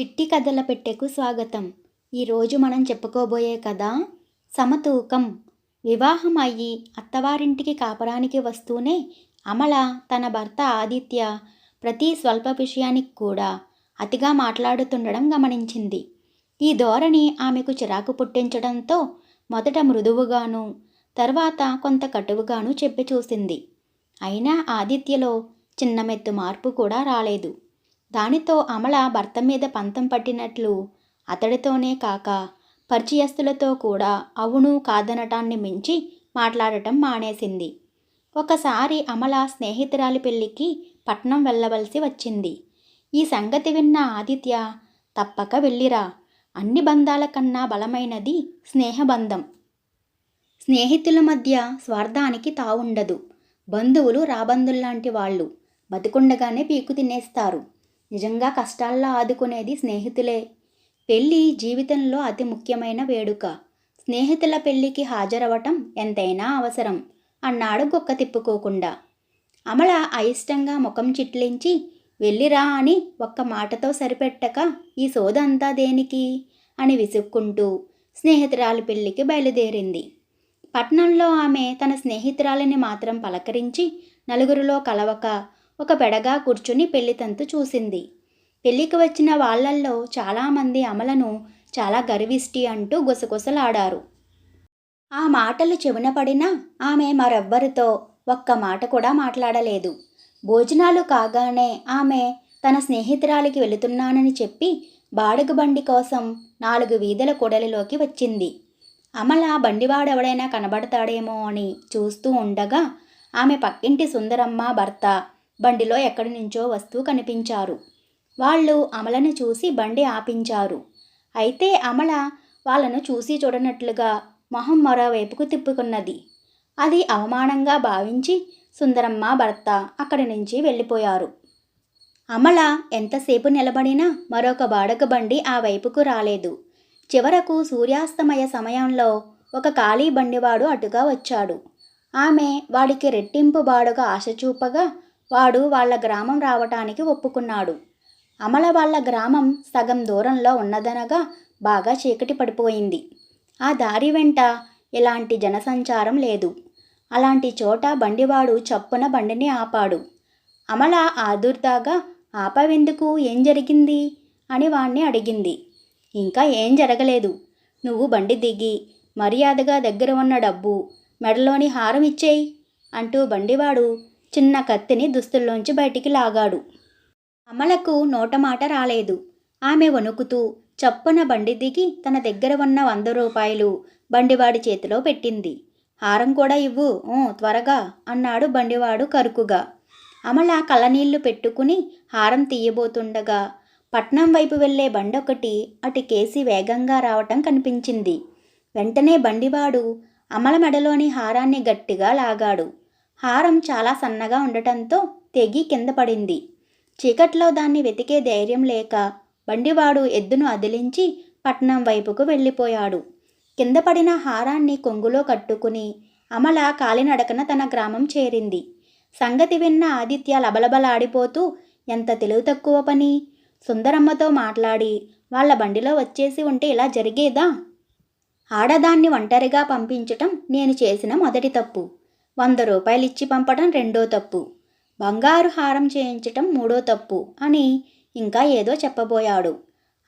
చిట్టి కథల పెట్టెకు స్వాగతం. ఈరోజు మనం చెప్పుకోబోయే కథ సమతూకం. వివాహం అయ్యి అత్తవారింటికి కాపరానికి వస్తూనే అమల తన భర్త ఆదిత్య ప్రతి స్వల్ప విషయానికి కూడా అతిగా మాట్లాడుతుండడం గమనించింది. ఈ ధోరణి ఆమెకు చిరాకు పుట్టించడంతో మొదట మృదువుగాను తర్వాత కొంత కటువుగాను చెప్పి చూసింది. అయినా ఆదిత్యలో చిన్న మెత్తు మార్పు కూడా రాలేదు. దానితో అమల భర్త మీద పంతం పట్టినట్లు అతడితోనే కాక పరిచయస్తులతో కూడా అవును కాదనటాన్ని మించి మాట్లాడటం మానేసింది. ఒకసారి అమల స్నేహితురాలి పెళ్ళికి పట్నం వెళ్ళవలసి వచ్చింది. ఈ సంగతి విన్న ఆదిత్య తప్పక వెళ్ళిరా. అన్ని బంధాల కన్నా బలమైనది స్నేహబంధం. స్నేహితుల మధ్య స్వార్థానికి తావుండదు. బంధువులు రాబంధుల్లాంటి వాళ్ళు. బతికుండగానే పీకు తినేస్తారు. నిజంగా కష్టాల్లో ఆదుకునేది స్నేహితులే. పెళ్ళి జీవితంలో అతి ముఖ్యమైన వేడుక. స్నేహితుల పెళ్ళికి హాజరవటం ఎంతైనా అవసరం అన్నాడు గొక్క తిప్పుకోకుండా. అమల అయిష్టంగా ముఖం చిట్లించి వెళ్ళిరా అని ఒక్క మాటతో సరిపెట్టక ఈ సోదంతా దేనికి? అని విసుక్కుంటూ స్నేహితురాలి పెళ్ళికి బయలుదేరింది. పట్నంలో ఆమె తన స్నేహితురాలిని మాత్రం పలకరించి నలుగురిలో కలవక ఒక పెడగా కూర్చుని పెళ్ళితంతు చూసింది. పెళ్ళికి వచ్చిన వాళ్ళల్లో చాలామంది అమలను చాలా గర్విష్టి అంటూ గుసగుసలాడారు. ఆ మాటలు చెవిన పడినా ఆమె మరెవ్వరితో ఒక్క మాట కూడా మాట్లాడలేదు. భోజనాలు కాగానే ఆమె తన స్నేహితురాలికి వెళుతున్నానని చెప్పి బాడుగు బండి కోసం నాలుగు వీధుల కూడలిలోకి వచ్చింది. అమల బండివాడెవడైనా కనబడతాడేమో అని చూస్తూ ఉండగా ఆమె పక్కింటి సుందరమ్మ భర్త బండిలో ఎక్కడి నుంచో వస్తూ కనిపించారు. వాళ్ళు అమలను చూసి బండి ఆపించారు. అయితే అమల వాళ్ళను చూసి చూడనట్లుగా మొహం మరోవైపుకు తిప్పుకున్నది. అది అవమానంగా భావించి సుందరమ్మ భర్త అక్కడి నుంచి వెళ్ళిపోయారు. అమల ఎంతసేపు నిలబడినా మరొక బాడక బండి ఆ వైపుకు రాలేదు. చివరకు సూర్యాస్తమయ సమయంలో ఒక ఖాళీ బండివాడు అటుగా వచ్చాడు. ఆమె వాడికి రెట్టింపు బాడుగ ఆశ చూపగా వాడు వాళ్ళ గ్రామం రావటానికి ఒప్పుకున్నాడు. అమల వాళ్ళ గ్రామం సగం దూరంలో ఉన్నదనగా బాగా చీకటి పడిపోయింది. ఆ దారి వెంట ఎలాంటి జనసంచారం లేదు. అలాంటి చోట బండివాడు చప్పున బండిని ఆపాడు. అమల ఆదుర్దాగా ఆపవెందుకు? ఏం జరిగింది? అని వాణ్ణి అడిగింది. ఇంకా ఏం జరగలేదు. నువ్వు బండి దిగి మర్యాదగా దగ్గర ఉన్న డబ్బు మెడలోని హారం ఇచ్చేయి అంటూ బండివాడు చిన్న కత్తిని దుస్తుల్లోంచి బయటికి లాగాడు. అమలకు నోటమాట రాలేదు. ఆమె వణుకుతూ చప్పున బండి దిగి తన దగ్గర ఉన్న వంద రూపాయలు బండివాడి చేతిలో పెట్టింది. హారం కూడా ఇవ్వు త్వరగా అన్నాడు బండివాడు కరుకుగా. అమల కళ్ళనీళ్ళు పెట్టుకుని హారం తీయబోతుండగా పట్నం వైపు వెళ్ళే బండొకటి అటు కేసి వేగంగా రావటం కనిపించింది. వెంటనే బండివాడు అమల మెడలోని హారాన్ని గట్టిగా లాగాడు. హారం చాలా సన్నగా ఉండటంతో తెగి కింద పడింది. చీకట్లో దాన్ని వెతికే ధైర్యం లేక బండివాడు ఎద్దును అదిలించి పట్నం వైపుకు వెళ్ళిపోయాడు. కింద పడిన హారాన్ని కొంగులో కట్టుకుని అమల కాలినడకన తన గ్రామం చేరింది. సంగతి విన్న ఆదిత్య లబలబలాడిపోతూ ఎంత తెలివి తక్కువ పని? సుందరమ్మతో మాట్లాడి వాళ్ళ బండిలో వచ్చేసి ఉంటే ఇలా జరిగేదా? ఆడదాన్ని ఒంటరిగా పంపించటం నేను చేసిన మొదటి తప్పు. వంద రూపాయలు ఇచ్చి పంపడం రెండో తప్పు. బంగారు హారం చేయించటం మూడో తప్పు అని ఇంకా ఏదో చెప్పబోయాడు.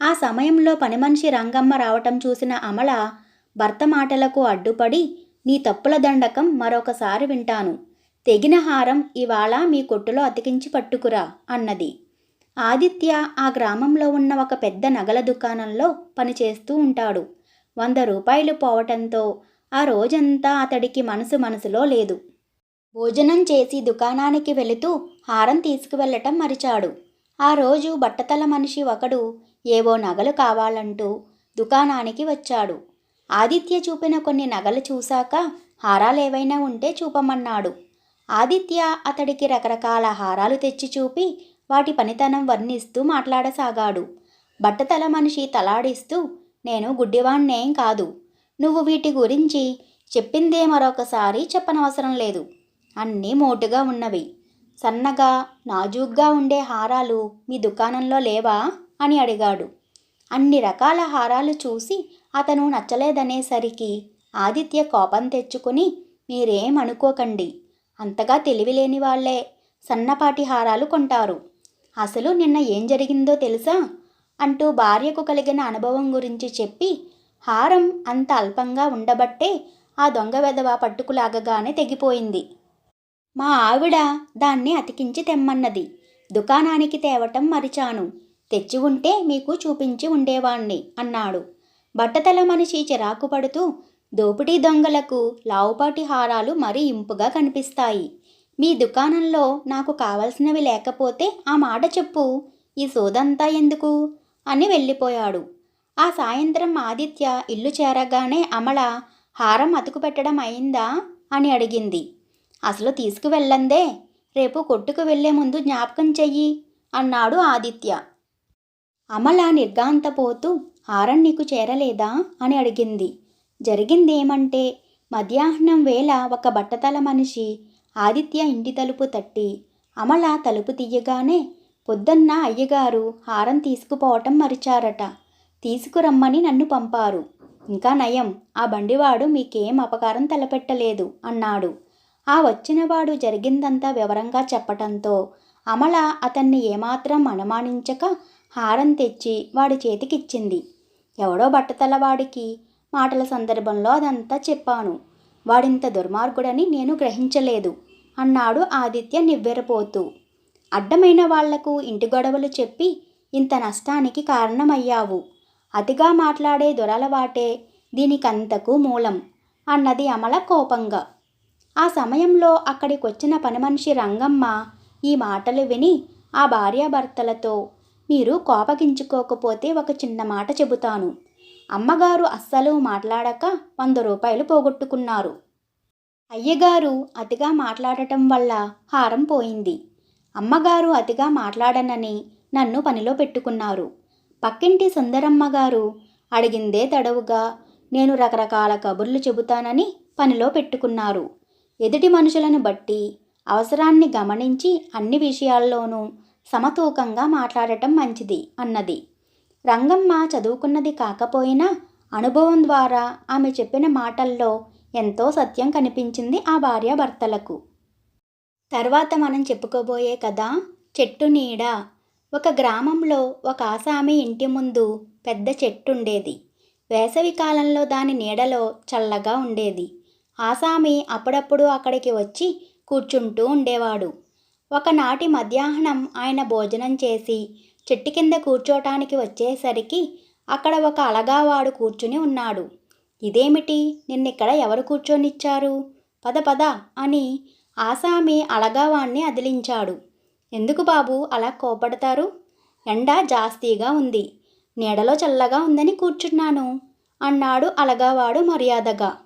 ఆ సమయంలో పని మనిషి రంగమ్మ రావటం చూసిన అమల భర్త మాటలకు అడ్డుపడి నీ తప్పుల దండకం మరొకసారి వింటాను. తెగిన హారం ఇవాళ మీ కొట్టులో అతికించి పట్టుకురా అన్నది. ఆదిత్య ఆ గ్రామంలో ఉన్న ఒక పెద్ద నగల దుకాణంలో పనిచేస్తూ ఉంటాడు. వంద రూపాయలు పోవటంతో ఆ రోజంతా అతడికి మనసు మనసులో లేదు. భోజనం చేసి దుకాణానికి వెళుతూ హారం తీసుకువెళ్ళటం మరిచాడు. ఆ రోజు బట్టతల మనిషి ఒకడు ఏవో నగలు కావాలంటూ దుకాణానికి వచ్చాడు. ఆదిత్య చూపిన కొన్ని నగలు చూశాక హారాలేవైనా ఉంటే చూపమన్నాడు. ఆదిత్య అతడికి రకరకాల హారాలు తెచ్చి చూపి వాటి పనితనం వర్ణిస్తూ మాట్లాడసాగాడు. బట్టతల మనిషి తలాడిస్తూ నేను గుడ్డివాణ్ణేం కాదు. నువ్వు వీటి గురించి చెప్పిందే మరొకసారి చెప్పనవసరం లేదు. అన్నీ మోటుగా ఉన్నవి. సన్నగా నాజూగ్గా ఉండే హారాలు మీ దుకాణంలో లేవా? అని అడిగాడు. అన్ని రకాల హారాలు చూసి అతను నచ్చలేదనేసరికి ఆదిత్య కోపం తెచ్చుకుని మీరేం అనుకోకండి. అంతగా తెలివిలేని వాళ్ళే. సన్నపాటి హారాలు కొంటారు. అసలు నిన్న ఏం జరిగిందో తెలుసా అంటూ భార్యకు కలిగిన అనుభవం గురించి చెప్పి హారం అంత అల్పంగా ఉండబట్టే ఆ దొంగ వెధవ పట్టుకులాగగానే తెగిపోయింది. మా ఆవిడ దాన్ని అతికించి తెమ్మన్నది. దుకాణానికి తేవటం మరిచాను. తెచ్చి ఉంటే మీకు చూపించి ఉండేవాణ్ణి అన్నాడు. బట్టతల మనిషి చిరాకు పడుతూ దోపిడీ దొంగలకు లావుపాటి హారాలు మరీ ఇంపుగా కనిపిస్తాయి. మీ దుకాణంలో నాకు కావలసినవి లేకపోతే ఆ మాట చెప్పు. ఈ సోదంతా ఎందుకు? అని వెళ్ళిపోయాడు. ఆ సాయంత్రం ఆదిత్య ఇల్లు చేరగానే అమల హారం అతుకు పెట్టడం అయిందా? అని అడిగింది. అసలు తీసుకువెళ్ళందే. రేపు కొట్టుకు వెళ్ళే ముందు జ్ఞాపకం చెయ్యి అన్నాడు ఆదిత్య. అమల నిర్గాంతపోతూ హారం నీకు చేరలేదా? అని అడిగింది. జరిగిందేమంటే మధ్యాహ్నం వేళ ఒక బట్టతల మనిషి ఆదిత్య ఇంటి తలుపు తట్టి అమల తలుపు తీయగానే పొద్దున్న అయ్యగారు హారం తీసుకుపోవటం మరిచారట. తీసుకురమ్మని నన్ను పంపారు. ఇంకా నయం ఆ బండివాడు మీకేం అపకారం తలపెట్టలేదు అన్నాడు. ఆ వచ్చినవాడు జరిగిందంతా వివరంగా చెప్పటంతో అమల అతన్ని ఏమాత్రం అనుమానించక హారం తెచ్చి వాడి చేతికిచ్చింది. ఎవడో బట్టతలవాడికి మాటల సందర్భంలో అదంతా చెప్పాను. వాడింత దుర్మార్గుడని నేను గ్రహించలేదు అన్నాడు ఆదిత్య నివ్వెరపోతూ. అడ్డమైన వాళ్ళకు ఇంటి గొడవలు చెప్పి ఇంత నష్టానికి కారణమయ్యావు. అతిగా మాట్లాడే దొరలవాటే దీనికంతకు మూలం అన్నది అమల కోపంగా. ఆ సమయంలో అక్కడికొచ్చిన పనిమనిషి రంగమ్మ ఈ మాటలు విని ఆ భార్యాభర్తలతో మీరు కోపగించుకోకపోతే ఒక చిన్న మాట చెబుతాను. అమ్మగారు అస్సలు మాట్లాడక వంద రూపాయలు పోగొట్టుకున్నారు. అయ్యగారు అతిగా మాట్లాడటం వల్ల హారం పోయింది. అమ్మగారు అతిగా మాట్లాడనని నన్ను పనిలో పెట్టుకున్నారు. పక్కింటి సుందరమ్మ గారు అడిగిందే తడవుగా నేను రకరకాల కబుర్లు చెబుతానని పనిలో పెట్టుకున్నారు. ఎదుటి మనుషులను బట్టి అవసరాన్ని గమనించి అన్ని విషయాల్లోనూ సమతూకంగా మాట్లాడటం మంచిది అన్నది. రంగమ్మ చదువుకున్నది కాకపోయినా అనుభవం ద్వారా ఆమె చెప్పిన మాటల్లో ఎంతో సత్యం కనిపించింది ఆ భార్యాభర్తలకు. తర్వాత మనం చెప్పుకోబోయే కథ చెట్టు నీడ. ఒక గ్రామంలో ఒక ఆసామి ఇంటి ముందు పెద్ద చెట్టు ఉండేది. వేసవి కాలంలో దాని నీడలో చల్లగా ఉండేది. ఆసామి అప్పుడప్పుడు అక్కడికి వచ్చి కూర్చుంటూ ఉండేవాడు. ఒకనాటి మధ్యాహ్నం ఆయన భోజనం చేసి చెట్టు కింద కూర్చోటానికి వచ్చేసరికి అక్కడ ఒక అలగావాడు కూర్చుని ఉన్నాడు. ఇదేమిటి? నిన్నిక్కడ ఎవరు కూర్చొనిచ్చారు? పద పద అని ఆసామి అలగావాణ్ణి అదిలించాడు. ఎందుకు బాబు? అలా కోపడతారు? ఎండ జాస్తీగా ఉంది. నీడలో చల్లగా ఉందని కూర్చున్నాను అన్నాడు అలగావాడు మర్యాదగా.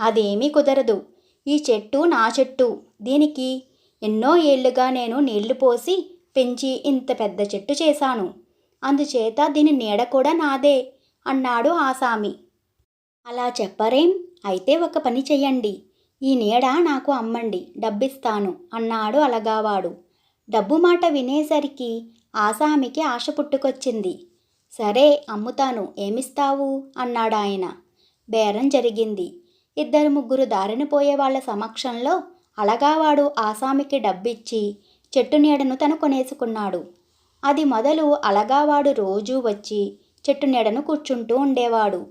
అదేమీ కుదరదు. ఈ చెట్టు నా చెట్టు. దీనికి ఎన్నో ఏళ్ళుగా నేను నీళ్ళు పోసి పెంచి ఇంత పెద్ద చెట్టు చేశాను. అందుచేత దీని నీడ కూడా నాదే అన్నాడు ఆసామి అలా చెప్పరేం? అయితే ఒక పని చెయ్యండి. ఈ నీడ నాకు అమ్మండి. డబ్బిస్తాను అన్నాడు అలగావాడు. డబ్బు మాట వినేసరికి ఆసామికి ఆశ పుట్టుకొచ్చింది. సరే అమ్ముతాను. ఏమిస్తావు? అన్నాడు ఆయన బేరం జరిగింది. ఇద్దరు ముగ్గురు దారిన పోయే వాళ్ళ సమక్షంలో అలగావాడు ఆసామికి డబ్బిచ్చి చెట్టు నీడను తను కొనేసుకున్నాడు. అది మొదలు అలగావాడు రోజూ వచ్చి చెట్టు నీడను కూర్చుంటూ ఉండేవాడు.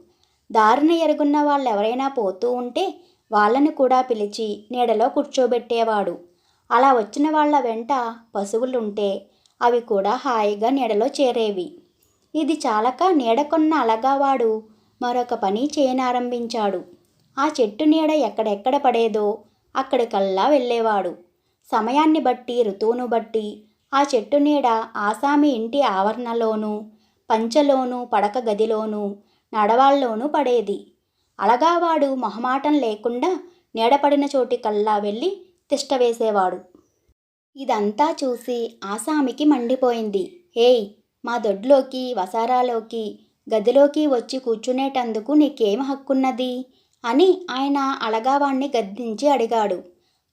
దారిన ఎరుగున్న వాళ్ళెవరైనా పోతూ ఉంటే వాళ్ళని కూడా పిలిచి నీడలో కూర్చోబెట్టేవాడు. అలా వచ్చిన వాళ్ళ వెంట పశువులుంటే అవి కూడా హాయిగా నీడలో చేరేవి. ఇది చాలక నీడకొన్న అలగావాడు మరొక పని చేయనారంభించాడు. ఆ చెట్టు నీడ ఎక్కడెక్కడ పడేదో అక్కడికల్లా వెళ్ళేవాడు. సమయాన్ని బట్టి ఋతువును బట్టి ఆ చెట్టు నీడ ఆసామి ఇంటి ఆవరణలోనూ పంచలోనూ పడక గదిలోనూ నడవాల్లోనూ పడేది. అలగావాడు మొహమాటం లేకుండా నీడపడిన చోటికల్లా వెళ్ళి తిష్ట వేసేవాడు. ఇదంతా చూసి ఆసామికి మండిపోయింది. ఏయ్ మా దొడ్లోకి వసారాలోకి గదిలోకి వచ్చి కూర్చునేటందుకు నీకేం హక్కున్నది? అని ఆయన అలగావాణ్ణి గద్దించి అడిగాడు.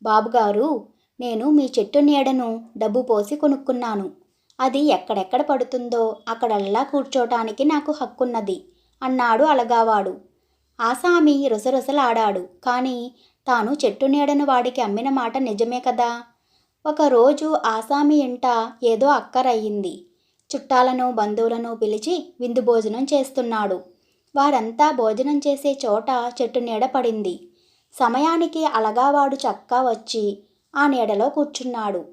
బాబుగారు నేను మీ చెట్టు నీడను డబ్బు పోసి కొనుక్కున్నాను. అది ఎక్కడెక్కడ పడుతుందో అక్కడల్లా కూర్చోటానికి నాకు హక్కున్నది అన్నాడు అలగావాడు. ఆసామి రుసరుసలాడాడు. కానీ తాను చెట్టు నీడను వాడికి అమ్మిన మాట నిజమే కదా? ఒకరోజు ఆసామి ఇంట ఏదో అక్కరయ్యింది. చుట్టాలను బంధువులను పిలిచి విందు భోజనం చేస్తున్నాడు. వారంతా భోజనం చేసే చోట చెట్టు నీడ పడింది. సమయానికి అలగావాడు చక్కా వచ్చి ఆ నీడలో కూర్చున్నాడు.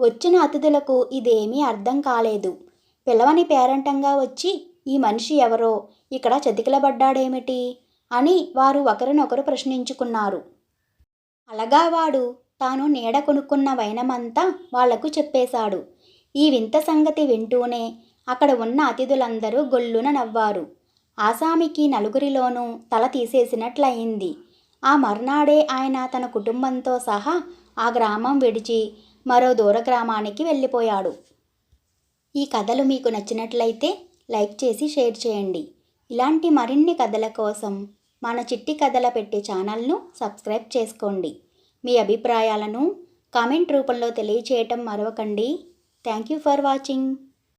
వచ్చిన అతిథులకు ఇదేమీ అర్థం కాలేదు. పిలవని పేరంటంగా వచ్చి ఈ మనిషి ఎవరో? ఇక్కడ చతికిలబడ్డాడేమిటి? అని వారు ఒకరినొకరు ప్రశ్నించుకున్నారు. అలగావాడు తాను నీడ కొనుక్కున్న వైనమంతా వాళ్ళకు చెప్పేశాడు. ఈ వింత సంగతి వింటూనే అక్కడ ఉన్న అతిథులందరూ గొల్లున నవ్వారు. ఆసామికి నలుగురిలోనూ తల తీసేసినట్లయింది. ఆ మర్నాడే ఆయన తన కుటుంబంతో సహా ఆ గ్రామం విడిచి మరో దూర గ్రామానికి వెళ్ళిపోయాడు. ఈ కథలు మీకు నచ్చినట్లయితే లైక్ చేసి షేర్ చేయండి. ఇలాంటి మరిన్ని కథల కోసం మన చిట్టి కథల పెట్టే ఛానల్ను సబ్స్క్రైబ్ చేసుకోండి. మీ అభిప్రాయాలను కామెంట్ రూపంలో తెలియచేయటం మరవకండి. Thank you for watching.